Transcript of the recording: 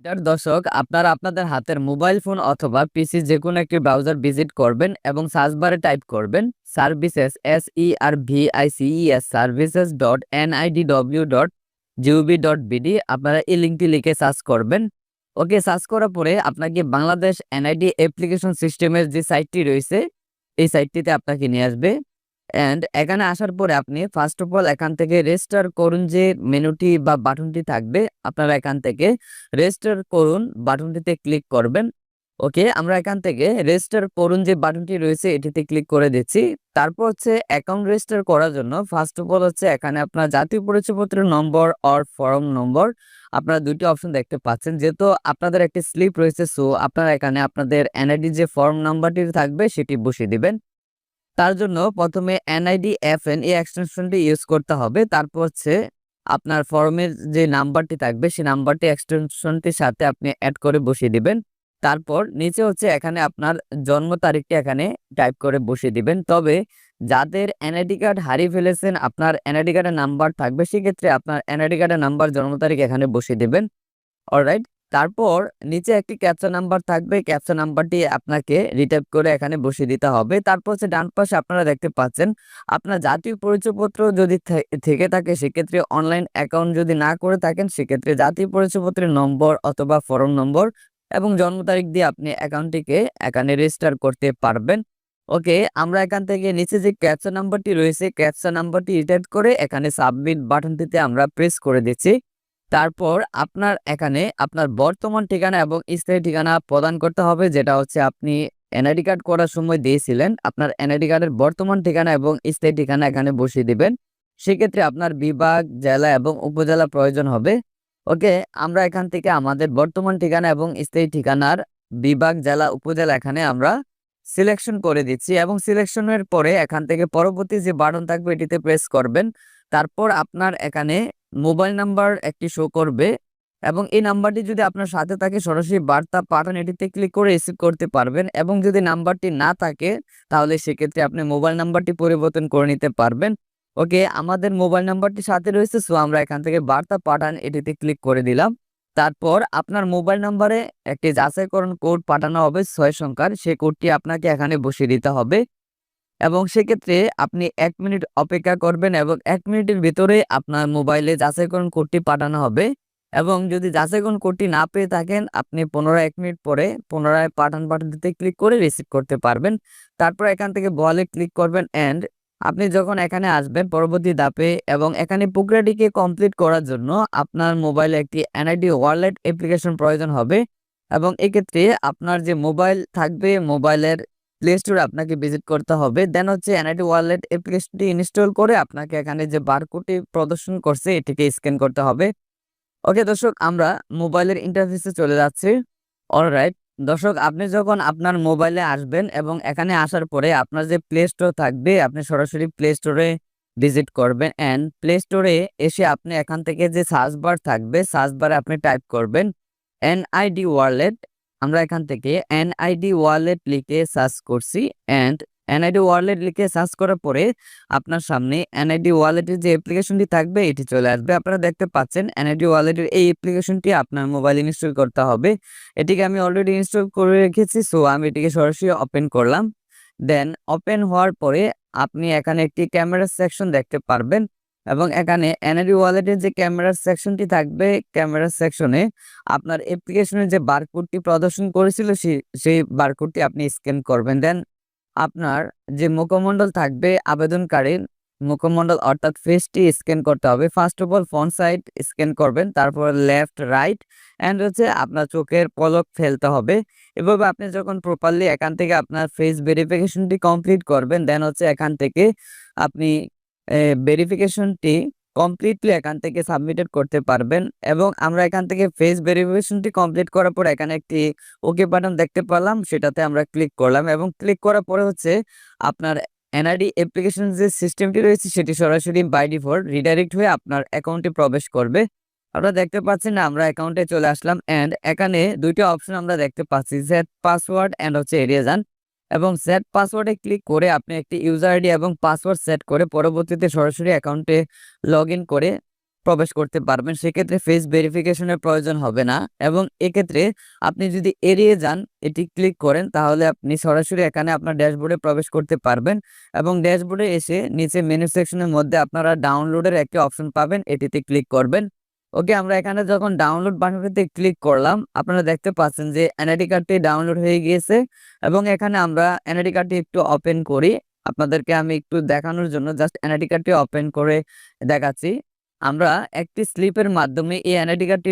এটার দর্শক আপনারা আপনাদের হাতের মোবাইল ফোন অথবা পিসি যে কোনো একটি ব্রাউজার ভিজিট করবেন এবং সার্চ বারে টাইপ করবেন services S E R V I C S services dot N I D W dot GOB dot BD আপনারা এই লিঙ্কটি লিখে সার্চ করবেন। ওকে সার্চ করার পরে আপনাকে বাংলাদেশ এনআইডি অ্যাপ্লিকেশন সিস্টেমের যে সাইটটি রয়েছে, এই সাইটটিতে আপনাকে নিয়ে আসবে। অ্যান্ড এখানে আসার পরে আপনি ফার্স্ট অফ অল এখান থেকে রেজিস্টার করুন যে মেনুটি বা বাটনটি থাকবে। আপনারা এখান থেকে রেজিস্টার করুন, বাটনটিতে ক্লিক করবেন। ওকে আমরা এখান থেকে রেজিস্টার করুন যে বাটনটি রয়েছে, এটিতে ক্লিক করে দিচ্ছি। তারপর হচ্ছে অ্যাকাউন্ট রেজিস্টার করার জন্য ফার্স্ট অফ অল হচ্ছে এখানে আপনার জাতীয় পরিচয়পত্রের নম্বর অর ফর্ম নম্বর। আপনারা দুটি অপশন দেখতে পাচ্ছেন। যেহেতু আপনাদের একটি স্লিপ রয়েছে সো আপনারা এখানে আপনাদের এনআইডি যে ফর্ম নাম্বারটি থাকবে, সেটি বসিয়ে দিবেন। তার জন্য প্রথমে এনআইডি এফ এন এই এক্সটেনশনটি ইউজ করতে হবে। তারপর হচ্ছে আপনার ফর্মের যে নাম্বারটি থাকবে, সেই নাম্বারটি এক্সটেনশনটির সাথে আপনি অ্যাড করে বসিয়ে দিবেন। তারপর নিচে হচ্ছে এখানে আপনার জন্ম তারিখটি এখানে টাইপ করে বসিয়ে দিবেন। তবে যাদের এনআইডি কার্ড হারিয়ে ফেলেছেন, আপনার এনআইডি কার্ডের নাম্বার থাকবে, সেক্ষেত্রে আপনার এনআইডি কার্ডের নাম্বার জন্ম তারিখ এখানে বসিয়ে দেবেন। অলরাইট তারপর নিচে একটি ক্যাপচা নাম্বার থাকবে। ক্যাপচা নাম্বারটি আপনাকে রিটাইপ করে এখানে বসিয়ে দিতে হবে। তারপর হচ্ছে ডান পাশে আপনারা দেখতে পাচ্ছেন, আপনার জাতীয় পরিচয়পত্র যদি থেকে থাকে, সেক্ষেত্রে অনলাইন অ্যাকাউন্ট যদি না করে থাকেন, সেক্ষেত্রে জাতীয় পরিচয়পত্রের নম্বর অথবা ফর্ম নম্বর এবং জন্ম তারিখ দিয়ে আপনি অ্যাকাউন্টটিকে এখানে রেজিস্টার করতে পারবেন। ওকে আমরা এখান থেকে নিচে যে ক্যাপচা নাম্বারটি রয়েছে ক্যাপচা নাম্বারটি রিটাইপ করে এখানে সাবমিট বাটনটিতে আমরা প্রেস করে দিচ্ছি। তারপর আপনার এখানে আপনার বর্তমান ঠিকানা এবং স্থায়ী ঠিকানা প্রদান করতে হবে, যেটা হচ্ছে আপনি এনআইডি কার্ড করার সময় দিয়েছিলেন। আপনার এনআইডি কার্ডের বর্তমান ঠিকানা এবং স্থায়ী ঠিকানা এখানে বসিয়ে দিবেন। সেক্ষেত্রে আপনার বিভাগ, জেলা এবং উপজেলা প্রয়োজন হবে। ওকে, আমরা এখান থেকে আমাদের বর্তমান ঠিকানা এবং স্থায়ী ঠিকানার বিভাগ, জেলা, উপজেলা এখানে আমরা সিলেকশন করে দিচ্ছি এবং সিলেকশনের পরে এখান থেকে পরবর্তী যে বাটন থাকবে, এটিতে প্রেস করবেন। তারপর আপনার এখানে মোবাইল নাম্বার একটি শো করবে এবং এই নাম্বারটি যদি আপনার সাথে থাকে, সরাসরি বার্তা পাঠান, এটিতে ক্লিক করে রিসিভ করতে পারবেন এবং যদি নাম্বারটি না থাকে, তাহলে সেক্ষেত্রে আপনি মোবাইল নাম্বারটি পরিবর্তন করে নিতে পারবেন। ওকে, আমাদের মোবাইল নাম্বারটি সাথে রয়েছে সো আমরা এখান থেকে বার্তা পাঠান, এটিতে ক্লিক করে দিলাম। তারপর আপনার মোবাইল নাম্বারে একটি যাচাইকরণ কোড পাঠানো হবে, ছয় সংখ্যার। সেই কোডটি আপনাকে এখানে বসিয়ে দিতে হবে। এবং সেক্ষেত্রে আপনি এক মিনিট অপেক্ষা করবেন এবং এক মিনিটের ভিতরে আপনার মোবাইলে যাচাইকরণ কোডটি পাঠানো হবে এবং যদি যাচাইকরণ কোডটি না পেয়ে থাকেন, আপনি পুনরায় এক মিনিট পরে পুনরায় পাঠান বাটনটিতে ক্লিক করে রিসিভ করতে পারবেন। তারপর এখান থেকে বলে ক্লিক করবেন অ্যান্ড আপনি যখন এখানে আসবেন পরবর্তী ধাপে এবং এখানে প্রক্রিয়াটিকে কমপ্লিট করার জন্য আপনার মোবাইলে একটি এনআইডি ওয়ালেট অ্যাপ্লিকেশন প্রয়োজন হবে এবং এক্ষেত্রে আপনার যে মোবাইল থাকবে, মোবাইলের প্লে স্টোরে আপনাকে ভিজিট করতে হবে। দেন হচ্ছে এনআইডি ওয়ালেট অ্যাপ্লিকেশনটি ইনস্টল করে আপনাকে এখানে যে বারকোডটি প্রদর্শন করছে, এটিকে স্ক্যান করতে হবে। ওকে দর্শক, আমরা মোবাইলের ইন্টারফেসে চলে যাচ্ছি। অলরাইট দর্শক, আপনি যখন আপনার মোবাইলে আসবেন এবং এখানে আসার পরে আপনার যে প্লে স্টোর থাকবে, আপনি সরাসরি প্লে স্টোরে ভিজিট করবেন। অ্যান্ড প্লে স্টোরে এসে আপনি এখান থেকে যে সার্চ বার থাকবে সার্চ বারে আপনি টাইপ করবেন এনআইডি ওয়ালেট আমরা এখান থেকে এনআইডি ওয়ালেট লিখে সার্চ করছি অ্যান্ড এনআইডি ওয়ালেট লিখে সার্চ করার পরে আপনার সামনে এনআইডি ওয়ালেটের যে অ্যাপ্লিকেশনটি থাকবে, এটি চলে আসবে। আপনারা দেখতে পাচ্ছেন এনআইডি ওয়ালেটের এই অ্যাপ্লিকেশনটি আপনার মোবাইল ইনস্টল করতে হবে। এটিকে আমি অলরেডি ইনস্টল করে রেখেছি সো আমি এটিকে সরাসরি ওপেন করলাম। দেন ওপেন হওয়ার পরে আপনি এখানে একটি ক্যামেরা সেকশন দেখতে পারবেন। এবং এখানে এনআইডি ওয়ালেটের যে ক্যামেরার সেকশনটি থাকবে, ক্যামেরার সেকশনে আপনার অ্যাপ্লিকেশনের যে বারকোডটি প্রদর্শন করেছিল সেই- সেই বারকোডটি আপনি স্ক্যান করবেন। দেন আপনার যে মুখমণ্ডল থাকবে, আবেদনকারীর মুখমণ্ডল অর্থাৎ ফেসটি স্ক্যান করতে হবে। First of all front side scan করবেন, তারপর লেফট রাইট অ্যান্ড হচ্ছে আপনার চোখের পলক ফেলতে হবে। এভাবে আপনি যখন প্রপারলি এখান থেকে আপনার ফেস ভেরিফিকেশনটি কমপ্লিট করবেন দেন হচ্ছে এখান থেকে আপনি ভেরিফিকেশনটি কমপ্লিটলি এখান থেকে সাবমিটেড করতে পারবেন এবং আমরা এখান থেকে ফেস ভেরিফিকেশনটি কমপ্লিট করার পর এখানে একটি ওকে বাটন দেখতে পেলাম, সেটাতে আমরা ক্লিক করলাম এবং ক্লিক করার পরে হচ্ছে আপনার এনআইডি অ্যাপ্লিকেশন যে সিস্টেমটি রয়েছে, সেটি সরাসরি বাই ডিফল্ট রিডাইরেক্ট হয়ে আপনার অ্যাকাউন্টে প্রবেশ করবে। আপনারা দেখতে পাচ্ছেন না, আমরা অ্যাকাউন্টে চলে আসলাম অ্যান্ড এখানে দুইটা অপশন আমরা দেখতে পাচ্ছি সেট পাসওয়ার্ড অ্যান্ড হচ্ছে এরিয়াজান এবং সেট পাসওয়ার্ডে ক্লিক করে আপনি একটি ইউজার আইডি এবং পাসওয়ার্ড সেট করে পরবর্তীতে সরাসরি অ্যাকাউন্টে লগ করে প্রবেশ করতে পারবেন। সেক্ষেত্রে ফেস ভেরিফিকেশনের প্রয়োজন হবে না এবং এক্ষেত্রে আপনি যদি এড়িয়ে যান, এটি ক্লিক করেন, তাহলে আপনি সরাসরি এখানে আপনার ড্যাশবোর্ডে প্রবেশ করতে পারবেন এবং ড্যাশবোর্ডে এসে নিচে মেনু সেকশনের মধ্যে আপনারা ডাউনলোডের একটি অপশন পাবেন, এটিতে ক্লিক করবেন। ওকে, আমরা এখানে যখন ডাউনলোড বাটনটিতে ক্লিক করলাম, আপনারা দেখতে পাচ্ছেন যে এনআইডি কার্ডটি ডাউনলোড হয়ে গিয়েছে এবং এখানে আমরা এনআইডি কার্ডটি একটু ওপেন করি। আপনাদেরকে আমি একটু দেখানোর জন্য জাস্ট এনআইডি কার্ডটি ওপেন করে দেখাচ্ছি। আমরা একটি স্লিপের মাধ্যমে এই এনআইডি কার্ডটি